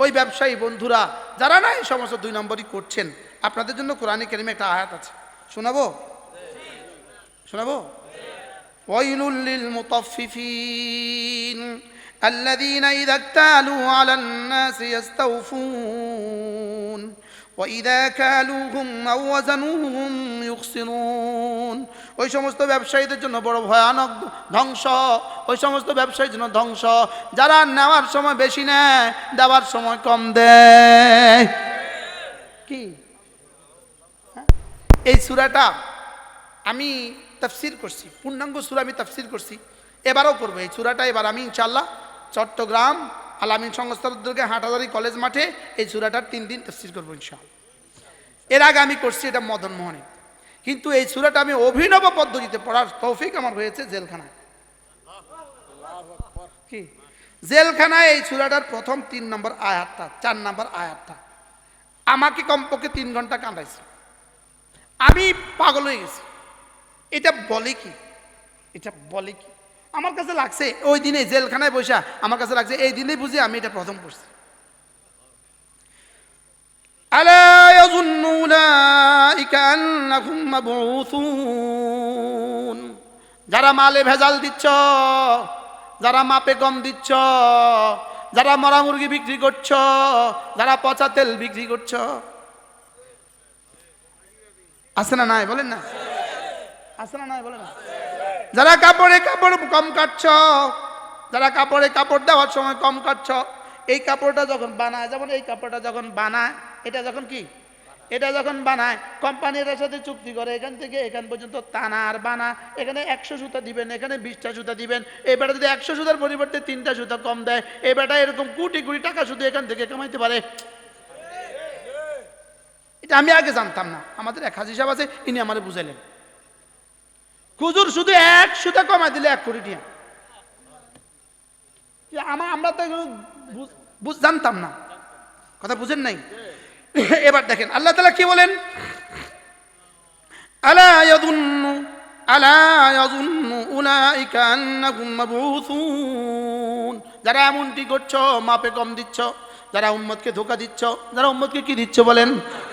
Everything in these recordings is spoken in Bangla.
ওই ব্যবসায়ী বন্ধুরা যারা না এই সমস্ত দুই নম্বরই করছেন আপনাদের জন্য কোরআনে কেরিমে একটা আয়াত আছে শোনাবো শোনাবো ويل للمطففين الذين إذا اكتالوا على الناس يستوفون وإذا كالوهم أو وزنوهم ইউকসিনুন ওই সমস্ত ব্যবসায়ীদের জন্য বড় ভয়ানক ধ্বংস। ওই সমস্ত ব্যবসায়ীর জন্য ধ্বংস। যারা নেওয়ার সময় বেশি নেয়, দেওয়ার সময় কম দেয়। কি? হ্যাঁ? এই সুরাটা আমি তাফসির করছি, পূর্ণাঙ্গ সুরা আমি তাফসির করছি। এবারও করব এই চূড়াটা এবার আমি ইনশাল্লাহ চট্টগ্রাম আলামিন সংস্থার উদ্যোগে হাটাদারি কলেজ মাঠে এই চূড়াটার তিন দিন তাফসির করব ইনশাল্লাহ এর আগে আমি করছি এটা মদনমোহনে। কিন্তু এই সুরাটা আমি অভিনব পদ্ধতিতে পড়ার তৌফিক আমার হয়েছে জেলখানায়। কি? জেলখানায় এই সুরাটার প্রথম তিন নম্বর আয়াতটা, চার নম্বর আয়াতটা। আমাকে কমপক্ষে তিন ঘণ্টা কাঁদাইছে। আমি পাগল হয়ে গেছি। এটা বলে কি? এটা বলে কি? আমার কাছে লাগছে, ওই দিনে জেলখানায় বসা আমার কাছে লাগছে, এই দিনেই বুঝে আমি এটা প্রথম পড়ছি। আলা يظن أولئك أنهم مبعوثون যারা মালে ভেজাল দিচ্ছ যারা মাপে কম দিচ্ছ যারা মরা মুরগি বিক্রি করছ যারা পচা তেল বিক্রি করছ আছে না নাই বলেন না আছে না নাই বলেন না যারা কাপড়ে কাপড় কম কাটছ যারা কাপড়ে কাপড় দেওয়ার সময় কম কাটছ এই কাপড়টা যখন বানায় যেমন এই কাপড়টা যখন বানায় এটা যখন কি এটা যখন বানায় কোম্পানির সাথে চুক্তি করে, এখান থেকে এখান পর্যন্ত টানা আর বানা, এখানে একশো সুতা দিবেন, এখানে বিশটা সুতা দিবেন এই বেটা যদি একশো সুতার পরিবর্তে তিনটা সুতা কম দেয় এই বেটা এরকম কোটি কোটি টাকা শুধু এখান থেকে কামাইতে পারে। এটা আমি আগে জানতাম না, আমাদের এক হাজি সাহেব আছে, ইনি আমারে বুঝাইলেন। খুজুর শুধু এক সুতা কমাই দিলে এক কোটি টিয়া আমরা তো জানতাম না। কথা বুঝেন নাই? এবার দেখেন, আল্লাহ তালা কি বলেন? আলা ইয়াদুন্নু আলা ইয়াদুন্নু উলাইকা আন্নাকুম মাবউসুন। যারা এমনটি করছ, মাপে কম দিচ্ছ, যারা উম্মতকে ধোকা দিচ্ছ, যারা উম্মতকে কি দিচ্ছ বলেন?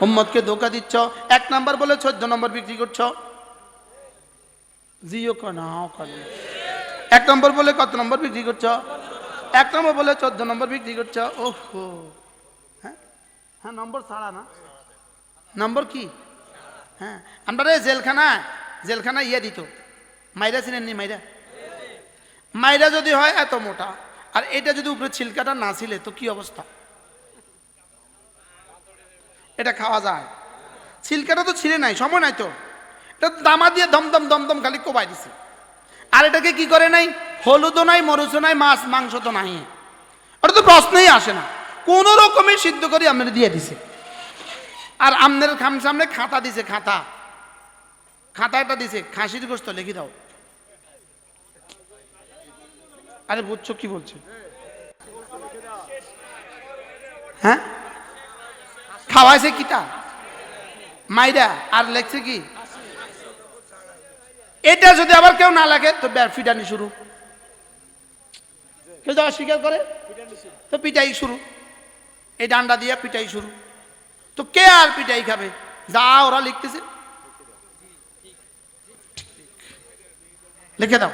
উম্মতকে ধোকা দিচ্ছ। এক নাম্বার বলে চোদ্দ নম্বর বিক্রি করছ। জিও কানাও কানা এক নম্বর বলে কত নম্বর বিক্রি করছ? এক নম্বর বলে চোদ্দ নম্বর বিক্রি করছ। ওহো। হ্যাঁ নম্বর ছাড়া না। নম্বর কি? হ্যাঁ আমরা জেলখানা জেলখানা ইয়ে দিত। মাইরা ছিলেননি মাইরা? মাইরা যদি হয়, এত মোটা। আর এটা যদি উপরে ছিলকাটা না ছিলে, তো কি অবস্থা? এটা খাওয়া যায়। ছিলকাটা তো ছিলে নাই, সময় নাই তো। এটা দামা দিয়ে দমদম দমদম খালি কোবাই দিছে। আর এটাকে কি করে নাই? হলুদও নাই, মরুচও নাই, মাছ, মাংস তো নাই ওটা তো প্রশ্নই আসে না। কোন রকমে সিদ্ধ করে আপনার দিয়ে দিছে। আর আমনের খাম সামনে খাতা দিছে, খাতা। খাতাটা দিছে, খাসির গোস্ত লিখে দাও। আরে বুঝছ কি বলছে? হ্যাঁ? খাওয়াইছে কিটা? মাইরা, আর লেখছে কি? এটা যদি আবার কেউ না লাগে তো ফিটানি শুরু। কেউ যদি অস্বীকার করে, তো পিটাই শুরু। এই ডান্ডা দিয়ে পিটাই শুরু তো কে আর পিটাই খাবে যা ওরা লিখতেছে লিখে দাও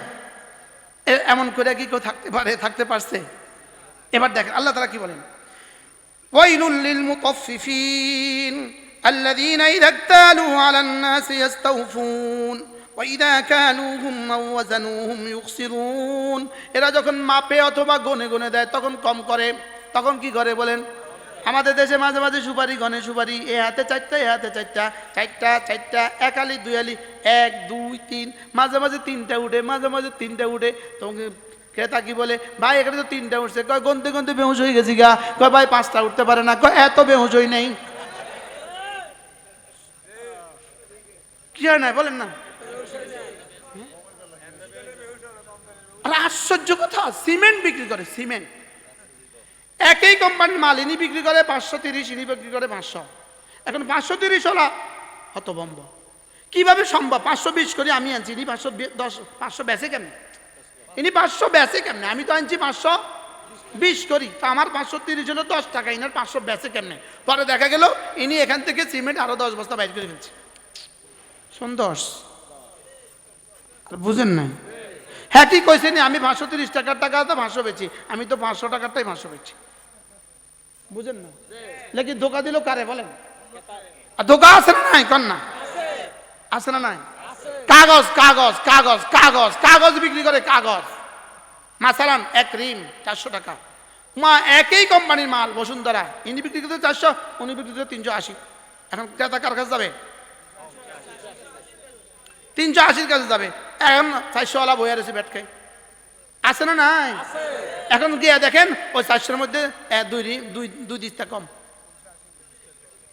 এ- এমন করে কি কেউ থাকতে পারে থাকতে পারছে এবার দেখেন আল্লাহ তারা কি বলেন ويل للمطففين الذين إذا اكتالوا على الناس يستوفون وإذا كالوهم أو وزنوهم يخسرون এরা যখন মাপে অথবা গনে গনে দেয় তখন কম করে তখন কি করে বলেন আমাদের দেশে মাঝে মাঝে সুপারি গনে সুপারি, এ হাতে চারটা, এ হাতে চারটা চারটা চারটা, এক আলি, দুই আলি, এক, দুই, তিন, মাঝে মাঝে তিনটা উঠে, মাঝে মাঝে তিনটা উঠে, তোমাকে ক্রেতা কি বলে, ভাই, এখানে তো তিনটা উঠছে। কয়, গনতে গনতে বেহুশ হয়ে গেছি গা। কয়, ভাই, পাঁচটা উঠতে পারে না। কয়, এত বেহুশ হই নেই। কি হয় না বলেন না। আশ্চর্য কথা, সিমেন্ট বিক্রি করে, সিমেন্ট। একই কোম্পানির মাল ইনি বিক্রি করে পাঁচশো তিরিশ, ইনি বিক্রি করে পাঁচশো। এখন পাঁচশো তিরিশ হলা হতভম্ব। কীভাবে সম্ভব? পাঁচশো বিশ করে আমি আনছি। ইনি পাঁচশো দশ, পাঁচশো বেচে কেমনে? ইনি পাঁচশো বেচে কেমনে? আমি তো আনছি পাঁচশো বিশ করি। তো আমার পাঁচশো তিরিশ হলো দশ টাকা, ইনার পাঁচশো বেচে কেমনে? পরে দেখা গেল, ইনি এখান থেকে সিমেন্ট আরও দশ বস্তা বাইর করে ফেলছে। সুন্দর বুঝেন না হ্যাঁ কি কইছে নি আমি পাঁচশো তিরিশ টাকার টাকা তো পাঁচশো বেচি। আমি তো পাঁচশো টাকারটাই পাঁচশো বেচি। বুঝেন না? লেকিন ধোকা দিল কারে বলেন? ধোকা আছে না নাই? কন না? আছে না নাই? কাগজ কাগজ কাগজ কাগজ কাগজ বিক্রি করে কাগজ। মাসালান এক রিম চারশো টাকা। মা একই কোম্পানির মাল, বসুন্ধরা। ইনি বিক্রি করতে চারশো, উনি বিক্রি করতে তিনশো আশি। এখন ক্রেতা কার কাছে যাবে? তিনশো আশির কাছে যাবে। এখন চারশোওয়ালা বইয়া রয়েছে ব্যাট খাই আছে না নাই? এখন কি দেখেন, ওই চারশোর মধ্যে দুই দুই দিস্তা কম।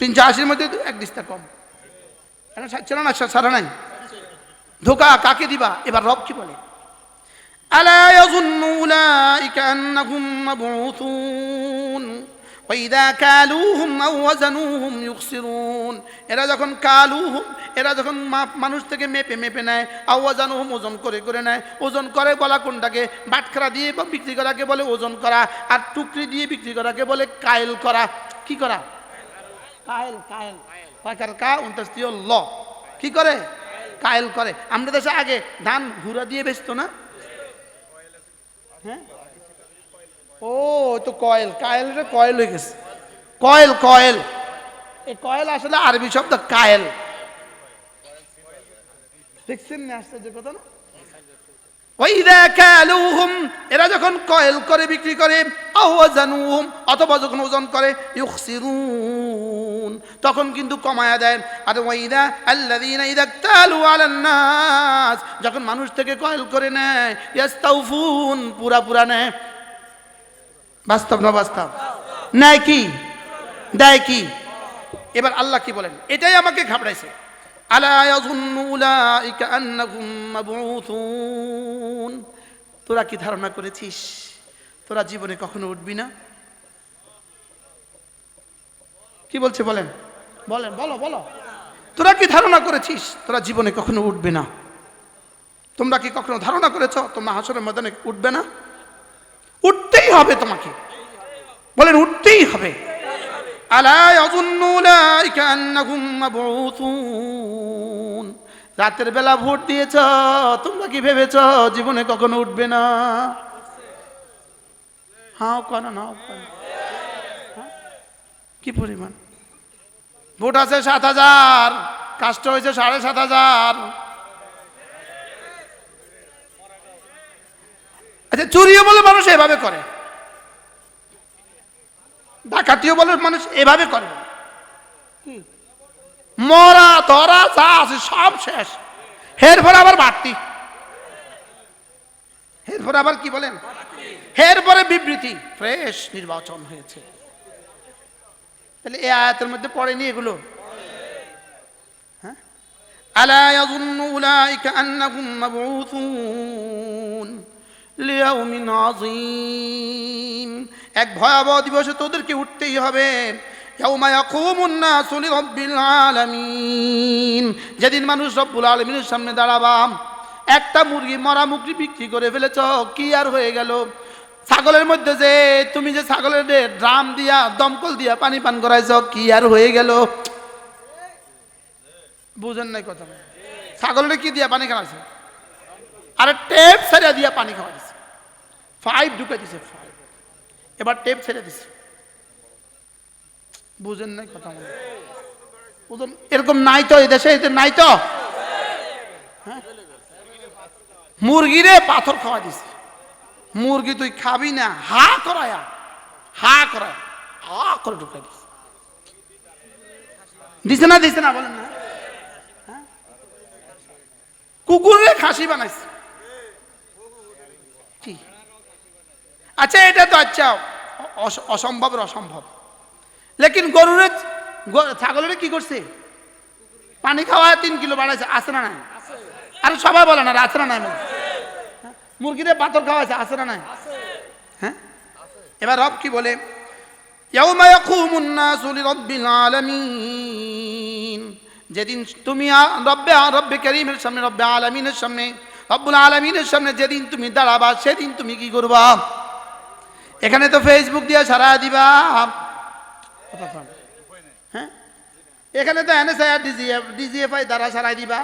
তিনশো আশির মধ্যে এক দিস্তা কম। এখন ছিল না সারা নাই? ধোকা, কাকে দিবা? এবার রব কি বলে? আলা ইয়াজুন্নু উলাইকা আন্নাহুম মাবউথুন। ফাইদা কালুহুম আও ওয়াজানুহুম ইউখসিরুন এরা যখন কালুহুম এরা যখন মানুষ থেকে মেপে মেপে নেয়, আও ওয়াজানুহুম, ওজন করে করে নেয়, ওজন করে গলা কোনটাকে, বাটখারা দিয়ে বিক্রি করাকে বলে ওজন করা, আর টুকরি দিয়ে বিক্রি করাকে বলে কায়েল করা। কি করা? কায়েল কায়েল কার কা উনতাস্তিও ল। কি করে? কায়েল করে। আমরা দেশে আগে ধান ঘুরা দিয়ে বেচতো না? হ্যাঁ? ও তো কয়েল। কায়েল রে কয়েল হয়ে গেছে। Coil coil. এই কয়েল আসলে আরবি শব্দ কায়েল। দেখছেন না আশ্চর্য কথা না? এরা যখন কয়েল করে, বিক্রি করে আওয়াজানুহুম অথবা যখন ওজন করে, ইউখসিরুন, তখন কিন্তু কমায়া দেয় আর ওয়াইদা আল্লাযীনা ইযা তালু আলান নাস যখন মানুষ থেকে কয়েল করে নেয়, ইয়াস্তাউফুন পুরা পুরা নেয়। বাস্তব না বাস্তব? নেয় কি? দেয় কি? এবার আল্লাহ কি বলেন? এটাই আমাকে ঘাবড়াইছে। তোরা কি ধারণা করেছিস? তোরা জীবনে কখনো উঠবি না? কি বলছে বলেন? বলেন, বলো বলো। তোরা কি ধারণা করেছিস? তোরা জীবনে কখনো উঠবে না। তোমরা কি কখনো ধারণা করেছ? তোমরা হাসরের ময়দানে উঠবে না? উঠতেই হবে তোমাকে। বলেন, উঠতেই হবে। রাতের বেলা ভোট দিয়েছ, তোমরা কি ভেবেছ জীবনে কখনো উঠবে না? হাও কেন না কি পরিমাণ? ভোট আছে সাত হাজার কাস্ট হয়েছে সাড়ে সাত হাজার। আচ্ছা চুরিও বলে মানুষ এভাবে করে। ডাকাতিও বলে, মানুষ এভাবে করে? মরা, ধরা, যা আছে সব শেষ। এরপরে আবার বাড়তি। এরপরে আবার কি বলেন? এরপরে বিবৃতি। ফ্রেশ নির্বাচন হয়েছে। তাহলে এই আয়াতের মধ্যে পড়েনি এগুলো? হ্যাঁ? আলা ইয়াযুন্নু উলাইকা আন্নাহুম মাবউথুন লিয়াউমিন আযীম। এক ভয়াবহ দিবসে তোদেরকে উঠতেই হবে। যেদিন মানুষ রব্বুল আলামিনের সামনে দাঁড়াবাম একটা মুরগি, মরা মুরগি বিক্রি করে ফেলেছ, কি আর হয়ে গেল? ছাগলের মধ্যে যে, তুমি যে ছাগলের ড্রাম দিয়া, দমকল দিয়া পানি পান করাইছ, কি আর হয়ে গেল? বুঝেন নাই কথা। ছাগলের কি দিয়া পানি খাওয়াইছে? আরে টেপ ছেড়ে দিয়া পানি খাওয়াইছে। ফাইভ ঢুকে দিছে। ফাইভ এবার টেপ ছেড়ে দিছে। বুঝেন নাই কথা বুঝুন, এরকম নাই তো এই দেশে নাই তো। হ্যাঁ? মুরগিরে পাথর খাওয়া দিছে। মুরগি তুই খাবি না, হা করায়া, হা করায়, হা করে ঢুকাই দিছে। দিছে না দিছে না, বলেন না। হ্যাঁ? কুকুরে খাসি বানাইছে। আচ্ছা এটা তো আচ্ছা অস- অসম্ভবের অসম্ভব। লেকিন গরুরে ছাগলের কি করছে? পানি খাওয়া তিন কিলো বাড়াইছে, আছে না নাই? আরে সবাই বলে না, আছে না নাই? মুরগিরে পাথর খাওয়াইছে, আছে না নাই? হ্যাঁ? এবার রব কি বলে? যেদিন তুমি রব্বে রব্বে করিমের সামনে, রব্বে আলামিনের সামনে, রব্বুল আলামিনের সামনে যেদিন তুমি দাঁড়াবা, সেদিন তুমি কি করবা? এখানে তো ফেসবুক দিয়ে সারা দিবা। হ্যাঁ? এখানে তো এনএসআই ডিজিএফ ডিজিএফআই দ্বারা সারাই দিবা।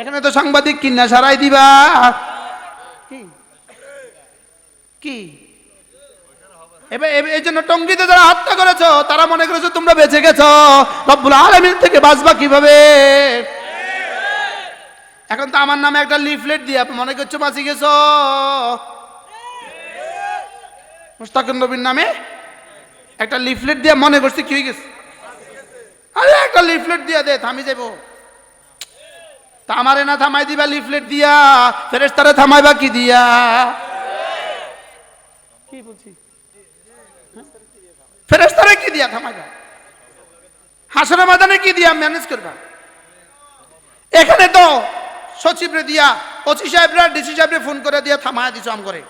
এখানে তো সাংবাদিক কিনা সারাই দিবা। কি? কি? এবার এবার এই জন্য টঙ্গিতে যারা হত্যা করেছ, তারা মনে করেছ তোমরা বেঁচে গেছো। রব্বুল আলমীর থেকে বাঁচবা কীভাবে? এখন তো আমার নামে একটা লিফলেট দিয়ে মনে করছ বাঁচি গেছো। মুস্তাকিম নবীর নামে একটা লিফলেট দিয়ে মনে করছি কি হয়ে গেছে? আরে একটা লিফলেট দিয়ে দে থামি যাব তা আমারে না থামাই দিবা লিফলেট দিয়া ফেরেস্তারে থামাইবা কি দিয়া? কি বলছি? ফেরেস্তারে কি দিয়া থামাইবা? হাসনের মাদানে কি দিয়া ম্যানেজ করবা? এখানে তো সচিবরে দিয়া, ওসি সাহেবরা, ডিসি সাহেবরে ফোন করে দিয়া থামায় দিছো আম করে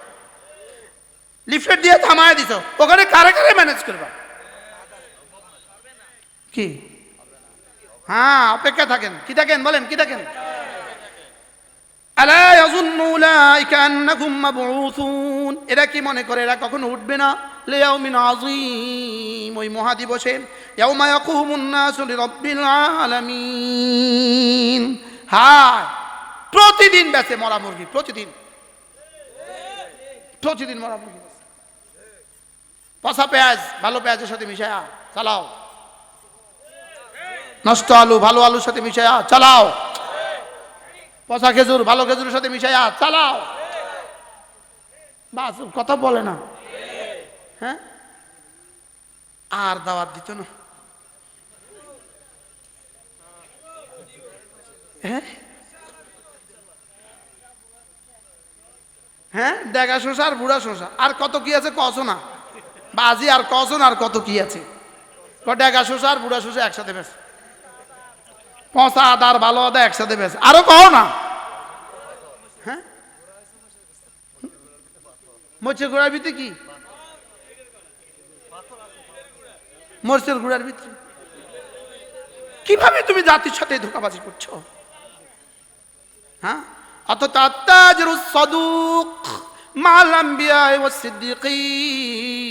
লিফলেট দিয়ে থামায় দিছো। ওখানে কারে কারে ম্যানেজ করবা? কি? হ্যাঁ অপেক্ষা থাকেন। কি থাকেন? বলেন, কি থাকেন? এরা কি মনে করে? এরা কখনো উঠবে না? লিয়াউমিন আযীম। ওই মহাদিবসে আলামিন। হ্যাঁ! প্রতিদিন বেচে মরা মুরগি, প্রতিদিন। প্রতিদিন মরা মুরগি। পচা পেঁয়াজ, ভালো পেঁয়াজের সাথে মিশায়া, চালাও। নষ্ট আলু, ভালো আলুর সাথে মিশায়া, চালাও। পচা খেজুর, ভালো খেজুরের সাথে মিশাইয়া চালাও। বাস, কথা বলে না। হ্যাঁ? আর দাওয়াত দিত না। হ্যাঁ? হ্যাঁ? শোষা আর বুড়া শোষা আর কত কি আছে কসো না। বাজি আর কসো না আর কত কি আছে? ডেগা শোষা আর বুড়া শোষা একসাথে বেশ। পচা আদা আর ভালো আদা একসাথে বেশ। আরও কও না। হ্যাঁ? মরিচের গুড়ার ভিতরে কি? মরিচের গুড়ার ভিতরে। কীভাবে তুমি জাতির সাথে ধোকাবাজি করছ? হ্যাঁ? অত তাত্তাজরু সাদুক মাল আম্বিয়া ওয়াস সিদ্দিকিন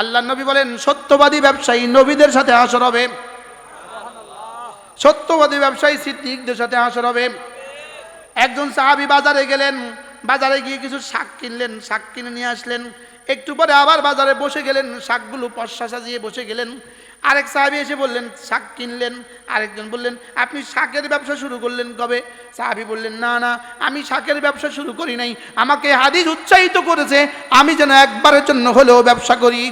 আল্লাহ নবী বলেন, সত্যবাদী ব্যবসায়ী নবীদের সাথে হাসর হবে। সত্যবাদী ব্যবসায়ী সিদ্দিকদের সাথে হাসর হবে। একজন সাহাবি বাজারে গেলেন, বাজারে গিয়ে কিছু শাক কিনলেন, শাক কিনে নিয়ে আসলেন। একটু পরে আবার বাজারে বসে গেলেন, শাকগুলো পশা সাজিয়ে বসে গেলেন। আরেক সাহাবি এসে বললেন, শাক কিনলেন। আরেকজন বললেন, আপনি শাকের ব্যবসা শুরু করলেন কবে? সাহাবি বললেন, না না, আমি শাকের ব্যবসা শুরু করি নাই। আমাকে হাদিস উৎসাহিত করেছে, আমি যেন একবারের জন্য হলেও ব্যবসা করি।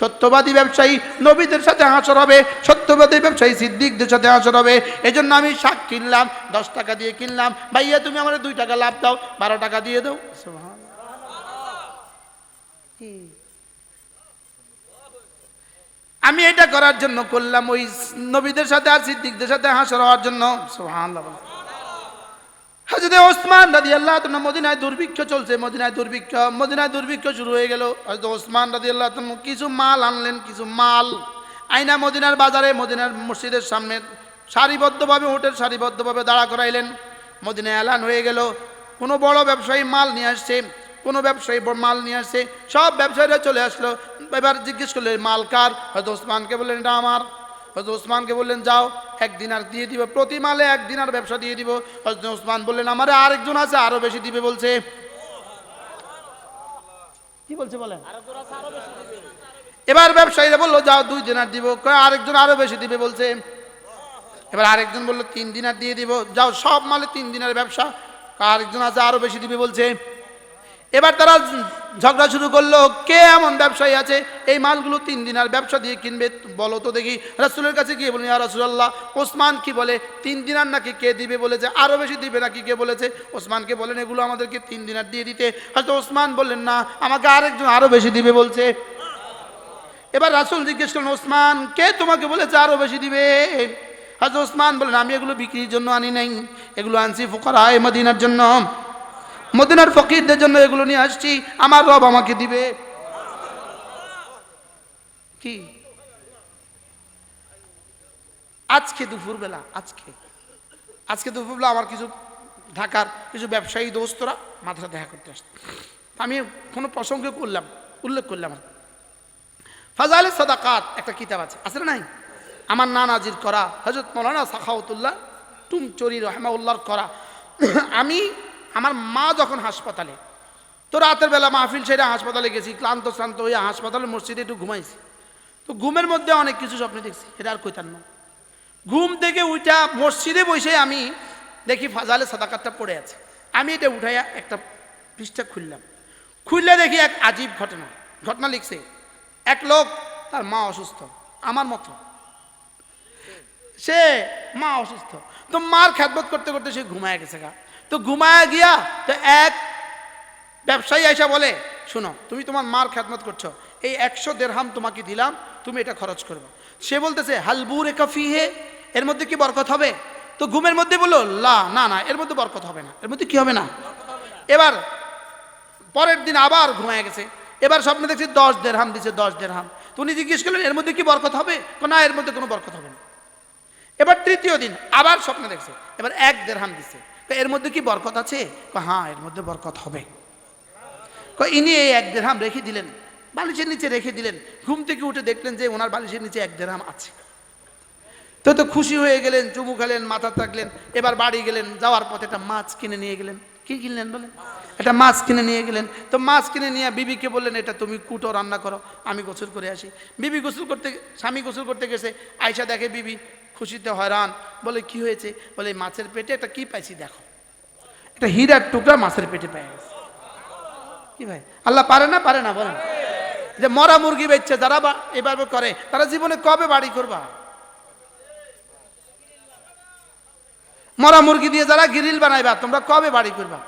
সত্যবাদী ব্যবসায়ী নবীদের সাথে হাসর হবে, সত্যবাদী ব্যবসায়ী সিদ্দিকদের সাথে হাসর হবে। এজন্য আমি শাক কিনলাম, দশ টাকা দিয়ে কিনলাম। ভাইয়া, তুমি আমার দুই টাকা লাভ দাও, বারো টাকা দিয়ে দাও? আমি এটা করার জন্য করলাম, ওই নবীদের সাথে আর সিদ্দিকদের সাথে হাসর হওয়ার জন্য। হাজরত ওসমান রাদি আল্লাহ মদিনায় দুর্ভিক্ষ চলছে, মদিনায় দুর্ভিক্ষ মদিনায় দুর্ভিক্ষ শুরু হয়ে গেল। হয়তো ওসমান রাদি আল্লাহ কিছু মাল আনলেন, কিছু মাল। আইনা মদিনার বাজারে, মদিনার মসজিদের সামনে সারিবদ্ধভাবে হোটেল সারিবদ্ধভাবে দাঁড়া করাইলেন। মদিনায় এলান হয়ে গেল। কোনো বড় ব্যবসায়ী মাল নিয়ে আসছে। কোনো ব্যবসায়ী মাল নিয়ে আসছে সব ব্যবসায়ীরা চলে আসলো। এবার জিজ্ঞেস করল, "এই মাল কার? হয়তো ওসমানকে বললেন, এটা আমার। হজরত ওসমানকে বললেন, যাও এক দিনার দিয়ে দিব, প্রতি মালে এক দিনার ব্যবসা দিয়ে দিব। হজরত ওসমান বললেন, আমার আরেকজন আছে, আরও বেশি দিবে, বলছে। কি বলছে, বলেন? এবার ব্যবসায়ীরা বলল, যাও, দুই দিনার দিব। আরেকজন আরও বেশি দিবে, বলছে। এবার আরেকজন বলল, তিন দিনার দিয়ে দিব। যাও, সব মালে তিন দিনের ব্যবসা। আরেকজন আছে, আরও বেশি দিবে, বলছে। এবার তারা ঝগড়া শুরু করল, কে এমন ব্যবসায়ী আছে? এই মালগুলো তিন দিনার ব্যবসা দিয়ে কিনবে, বলো তো দেখি। রাসুলের কাছে গিয়ে বলি রাসুল্লাহ ওসমান কি বলে? তিন দিনার নাকি কে দিবে বলেছে? আরও বেশি দিবে নাকি কে বলেছে? ওসমানকে বলেন, এগুলো আমাদেরকে তিন দিনার দিয়ে দিতে। হয়তো ওসমান বললেন, না, আমাকে আরেকজন আরও বেশি দিবে বলছে। এবার রাসুল জিজ্ঞেস করলেন, ওসমান, কে তোমাকে বলেছে আরও বেশি দিবে? হয়তো ওসমান বলেন আমি এগুলো বিক্রির জন্য আনি নাই। এগুলো আনছি ফোকরায় মদিনার জন্য। মদিনার ফকিরদের জন্য এগুলো নিয়ে আসছি, আমার রব আমাকে দিবে। কি? আজকে দুপুরবেলা, আজকে। আজকে দুপুরবেলা আমার কিছু ঢাকার কিছু ব্যবসায়ী দোস্তরা মাদ্রাসা দেখা করতে আসছে। আমি কোনো প্রসঙ্গে করলাম, উল্লেখ করলাম। ফাজালে সদাকাত একটা কিতাব আছে আছে না নাই? আমার নানাজির করা হজরত মৌলানা সাখাউতুল্লাহ টুম চরি রহমাউল্লাহর করা। আমি আমার মা যখন হাসপাতালে, তো রাতের বেলা মাহফিল সেরে হাসপাতালে গেছি, ক্লান্ত শ্রান্ত হয়ে হাসপাতালে মসজিদে একটু ঘুমাইছি। তো ঘুমের মধ্যে অনেক কিছু স্বপ্ন দেখছি এটা আর কইতার না। ঘুম থেকে উঠা মসজিদে বসে আমি দেখি ফাজালে সাদাকাতটা পড়ে আছে। আমি এটা উঠাইয়া একটা পৃষ্ঠা খুললাম। খুললে দেখি এক আজীব ঘটনা। ঘটনা লিখছে, এক লোক তার মা অসুস্থ, আমার মতো। সে মা অসুস্থ। তো মার খ্যাতবোধ করতে করতে সে ঘুমায় গেছে গা। তো ঘুমায় গিয়া তো এক ব্যবসায়ী আইসা বলে, শোনো, তুমি তোমার মার খ্যাতমত করছ, এই একশো দেড়হাম তোমাকে দিলাম, তুমি এটা খরচ করবে। সে বলতেছে হালবুর এ কফি হে? এর মধ্যে কি বরকত হবে? তো ঘুমের মধ্যে বলল, লা, না না, এর মধ্যে বরকত হবে না। এর মধ্যে কি হবে না? এবার পরের দিন আবার ঘুমায় গেছে। এবার স্বপ্নে দেখছি দশ দেড়হাম দিছে, দশ দেড়হাম। তো উনি জিজ্ঞেস করলেন, এর মধ্যে কি বরকত হবে? না, এর মধ্যে কোনো বরকত হবে না। এবার তৃতীয় দিন আবার স্বপ্ন দেখছে, এবার এক দেড়হাম দিছে। এর মধ্যে কি বরকত আছে? হ্যাঁ এর মধ্যে বরকত হবে। ইনি এই এক দেড়হাম রেখে দিলেন, বালিশের নিচে রেখে দিলেন, ঘুম থেকে উঠে দেখলেন যে ওনার বালিশের নিচে এক দেড়হাম আছে। তো তো খুশি হয়ে গেলেন, চুমু খেলেন, মাথা থাকলেন, এবার বাড়ি গেলেন, যাওয়ার পথে একটা মাছ কিনে নিয়ে গেলেন। কি কিনলেন বলেন? একটা মাছ কিনে নিয়ে গেলেন। তো মাছ কিনে নিয়ে বিবিকে বললেন, এটা তুমি কুটো রান্না করো, আমি গোসল করে আসি। বিবি গোসল করতে, স্বামী গোসল করতে গেছে আয়সা দেখে বিবি খুশিতে হয়রান। বলে, কি হয়েছে? বলে, মাছের পেটে একটা কি পাইছি দেখো। একটা হীরার টুকরা মাছের পেটে পেয়ে গেছে। কি ভাই? আল্লাহ পারে না? পারে না, বলেন। যে মরা মুরগি বেচছে, যারা এভাবে করে, তারা জীবনে কবে বাড়ি করবা? মরা মুরগি দিয়ে যারা গ্রিল বানাইবা, তোমরা কবে বাড়ি করবা?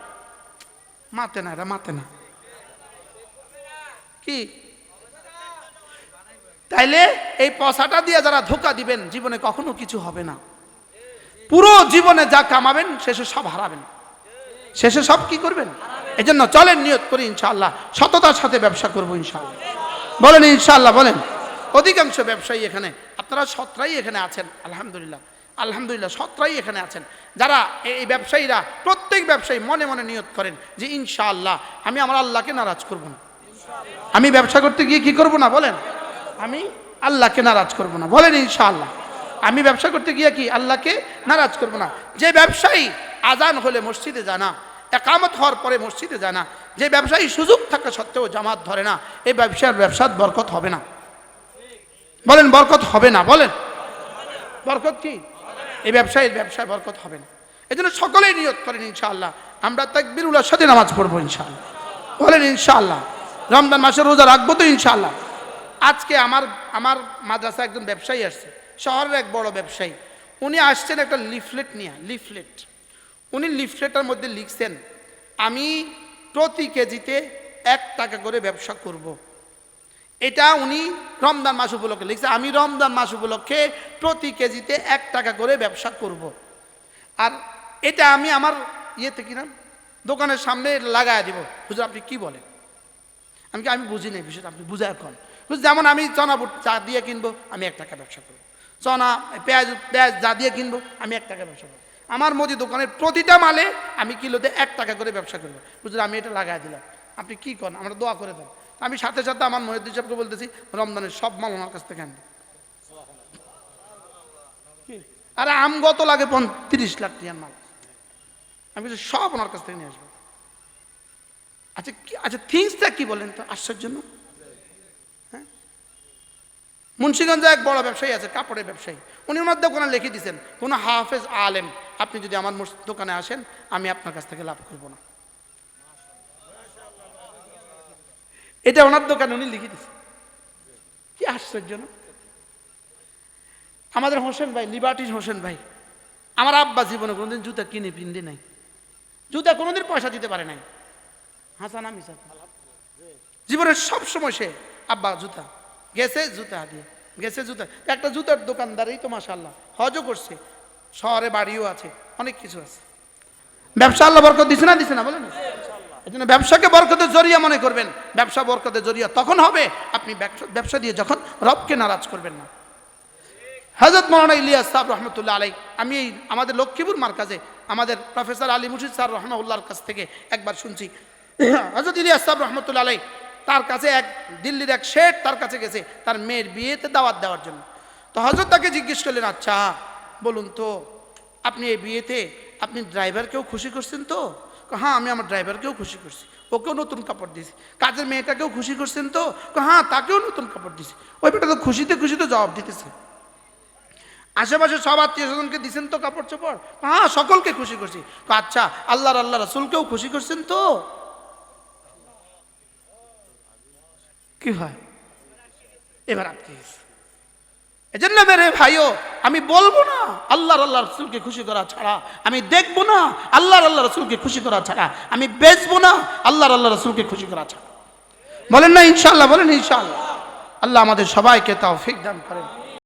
মাতে না, এরা মাতে না। কি? তাইলে এই পয়সাটা দিয়ে যারা ধোকা দিবেন, জীবনে কখনো কিছু হবে না। পুরো জীবনে যা কামাবেন, শেষে সব হারাবেন। শেষে সব কি করবেন? এই জন্য চলেন নিয়ত করি ইনশাআল্লাহ। সততার সাথে ব্যবসা করব ইনশাআল্লাহ। বলেন ইনশাআল্লাহ, বলেন। অধিকাংশ ব্যবসায়ী এখানে, আপনারা সতরাই এখানে আছেন, আলহামদুলিল্লাহ। আলহামদুলিল্লাহ সতরাই এখানে আছেন। যারা এই ব্যবসায়ীরা, প্রত্যেক ব্যবসায়ী মনে মনে নিয়ত করেন যে ইনশাআল্লাহ, আমি আমার আল্লাহকে নারাজ করব না। আমি ব্যবসা করতে গিয়ে কি করব না, বলেন? আমি আল্লাহকে নারাজ করব না। বলেন ইনশাআল্লাহ। আমি ব্যবসা করতে গিয়ে কি আল্লাহকে নারাজ করব না? যে ব্যবসায়ী আজান হলে মসজিদে জানা একামত হওয়ার পরে মসজিদে জানা যে ব্যবসায়ী সুযোগ থাকা সত্ত্বেও জামাত ধরে না, এই ব্যবসার ব্যবসার বরকত হবে না। বলেন, বরকত হবে না, বলেন। বরকত কি? এই ব্যবসায়ীর ব্যবসায় বরকত হবে না। এই জন্য সকলেই নিয়ত করেন ইনশাআল্লাহ। আমরা তাকবিরুল্লার সাথে নামাজ পড়ব ইনশাআল্লাহ। বলেন ইনশাআল্লাহ। রমজান মাসে রোজা রাখব তো ইনশাআল্লাহ। আজকে আমার আমার মাদ্রাসা একজন ব্যবসায়ী আসছে শহরের এক বড় ব্যবসায়ী। উনি আসছেন একটা লিফলেট নিয়ে লিফলেট। উনি লিফলেটের মধ্যে লিখছেন আমি প্রতি কেজিতে এক টাকা করে ব্যবসা করব। এটা উনি রমজান মাস উপলক্ষে লিখছে আমি রমজান মাস উপলক্ষে প্রতি কেজিতে এক টাকা করে ব্যবসা করব। আর এটা আমি আমার ইয়েতে কিনা দোকানের সামনে লাগায় দিব। হুজুর আপনি কি বলেন? আমি কি আমি বুঝি নাই বিষয়টা আপনি কন। হুজুর, যেমন আমি চনা বুট চা দিয়ে কিনবো, আমি এক টাকা ব্যবসা করব। চনা, পেঁয়াজ পেঁয়াজ যা দিয়ে কিনবো, আমি এক টাকা ব্যবসা করব। আমার মুদি দোকানের প্রতিটা মালে আমি কিলোতে এক টাকা করে ব্যবসা করব। বুঝলেন, আমি এটা লাগাই দিলাম। আপনি কি করেন? আমরা দোয়া করে দেন। আমি সাথে সাথে আমার মহিউদ্দিন সাহেবকে বলতেছি, রমজানের সব মাল ওনার কাছ থেকে আনবে? আরে আম গত লাগে? পঁয়ত্রিশ লাখ টিয়ার মাল। আমি সব ওনার কাছ থেকে নিয়ে আসব। আচ্ছা আচ্ছা থিংসটা কি বলেন? তো আশ্চর্য হ্যাঁ মুন্সিগঞ্জে এক বড় ব্যবসায়ী আছে, কাপড়ের ব্যবসায়ী। উনি ওনার দোকানে লিখে দিয়েছেন কোনো হাফেজ আলেম, আপনি যদি আমার দোকানে আসেন, আমি আপনার কাছ থেকে লাভ করব না। এটা ওনার দোকানে উনি লিখে দিয়েছেন কি আশ্চর্য, না? আমাদের হোসেন ভাই লিবার্টিস হোসেন ভাই, আমার আব্বা জীবনে কোনোদিন জুতা কিনে পিনতে নাই। জুতা কোনোদিন পয়সা দিতে পারে নাই। হাসান মিশা জীবনের সব সময় সে আব্বা জুতা গেছে জুতা দিয়ে, গেছে জুতা। একটা জুতার দোকানদারই তো মাশাল্লাহ হজও করছে, শহরে বাড়িও আছে, অনেক কিছু আছে। ব্যবসা আল্লাহ বরকত দিছে না দিছে না, বলেন। এই জন্য ব্যবসাকে বরকতের জরিয়া মনে করবেন। ব্যবসা বরকতের জরিয়া তখন হবে, আপনি ব্যবসা- দিয়ে যখন রবকে নারাজ করবেন না। হজরত মৌলানা ইলিয়াস সাহেব রহমতুল্লাহ আলাই আমি এই আমাদের লক্ষ্মীপুর মার্কাজে, আমাদের প্রফেসর আলী মুর্শিদ স্যার রহমাউল্লাহর কাছ থেকে একবার শুনছি। হজরত ইলিয়াস সাহেব রহমতুল্লাহ আলাই তার কাছে এক, দিল্লির এক শেঠ তার কাছে গেছে, তার মেয়ের বিয়েতে দাওয়াত দেওয়ার জন্য। তো হজরত তাকে জিজ্ঞেস করলেন আচ্ছা বলুন তো, আপনি এই বিয়েতে, আপনি ড্রাইভারকেও খুশি করছেন তো? হ্যাঁ আমি আমার ড্রাইভারকেও খুশি করছি, ওকেও নতুন কাপড় দিয়েছি। কাজের মেয়েটাকেও খুশি করছেন তো? হ্যাঁ তাকেও নতুন কাপড় দিয়েছি। ওই বেটা তো খুশিতে খুশিতে জবাব দিতেছে। আশেপাশে সব আত্মীয় স্বজনকে দিছেন তো কাপড় চোপড়? হ্যাঁ সকলকে খুশি করছি। আচ্ছা আল্লাহর আল্লাহ রসুলকেও খুশি করছেন তো? কি হয় এবার আপনি এজন্য মেরে ভাইও, আমি বলব না, আল্লাহর আল্লাহ রসুলকে খুশি করা ছাড়া আমি দেখব না, আল্লাহর আল্লাহ রসুলকে খুশি করা ছাড়া আমি বেচবো না, আল্লাহর আল্লাহ রসুলকে খুশি করা ছাড়া। বলেন না ইনশাল্লাহ বলেন ইনশাল্লাহ আল্লাহ আমাদের সবাইকে তাও ফিক দান করেন।